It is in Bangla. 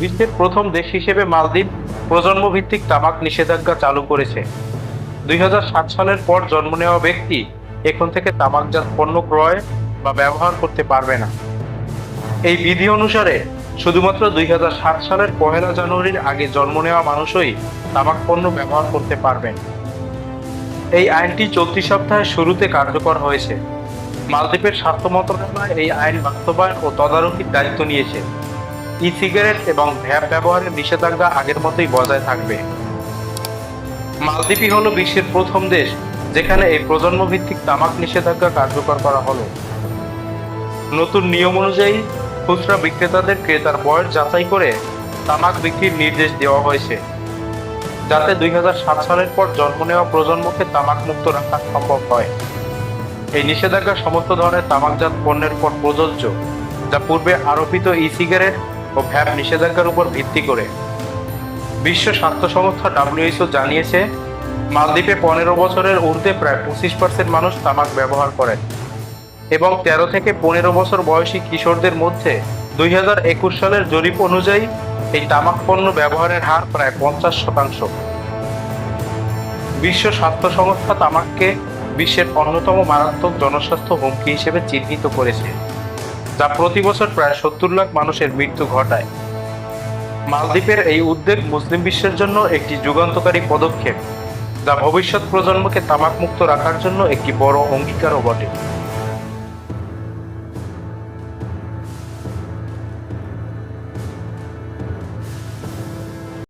বিশ্বের প্রথম দেশ হিসেবে মালদ্বীপ প্রজন্মভিত্তিক তামাক নিষেধাজ্ঞা চালু করেছে। দুই হাজার সাত সালের পর জন্ম নেওয়া ব্যক্তি এখন থেকে তামাকজাত পণ্য ক্রয় বা ব্যবহার করতে পারবে না। এই বিধি অনুসারে শুধুমাত্র দুই সালের পহেলা জানুয়ারির আগে জন্ম নেওয়া মানুষই তামাক পণ্য ব্যবহার করতে পারবেন। এই আইনটি চলতি সপ্তাহের শুরুতে কার্যকর হয়েছে। মালদ্বীপের স্বাস্থ্য মন্ত্রণালয় এই আইন বাস্তবায়ন ও তদারকির দায়িত্ব নিয়েছে। ই সিগারেট এবং ভ্যাপ ব্যবহারের নিষেধাজ্ঞা আগের মতোই বজায় থাকবে। মালদ্বীপই হলো বিশ্বের প্রথম দেশ যেখানে এই প্রজন্ম ভিত্তিক তামাক নিষেধাজ্ঞা কার্যকর করা হলো। নতুন নিয়ম অনুযায়ী, খুচরা বিক্রেতাদের ক্রেতার বয়স যাচাই করে তামাক বিক্রির নির্দেশ দেওয়া হয়েছে, যাতে দুই সালের পর জন্ম নেওয়া প্রজন্মকে তামাক মুক্ত রাখা সম্ভব হয়। এই নিষেধাজ্ঞা সমস্ত ধরনের তামাকজাত পণ্যের উপর প্রযোজ্য, যা পূর্বে আরোপিত ই সিগারেট ও ভ্যাপ নিষেধাজ্ঞার উপর ভিত্তি করে। বিশ্ব স্বাস্থ্য সংস্থা ডাব্লিউএইচও জানিয়েছে, মালদ্বীপে পনেরো বছরের ঊর্ধ্বে প্রায় পঁচিশ পার্সেন্ট মানুষ তামাক ব্যবহার করেন এবং তেরো থেকে পনেরো বছর বয়সী কিশোরদের মধ্যে দুই হাজার একুশ সালের জরিপ অনুযায়ী এই তামাক পণ্য ব্যবহারের হার প্রায় পঞ্চাশ শতাংশ। বিশ্ব স্বাস্থ্য সংস্থা তামাককে বিশ্বের অন্যতম মারাত্মক জনস্বাস্থ্য হুমকি হিসেবে চিহ্নিত করেছে। যা প্রতি বছর প্রায় সত্তর লাখ মানুষের মৃত্যু ঘটায়। মালদ্বীপের এই উদ্যোগ মুসলিম বিশ্বের জন্য একটি যুগান্তকারী পদক্ষেপ, যা ভবিষ্যৎ প্রজন্মকে তামাকমুক্ত রাখার জন্য একটি বড় অঙ্গীকারও বটে।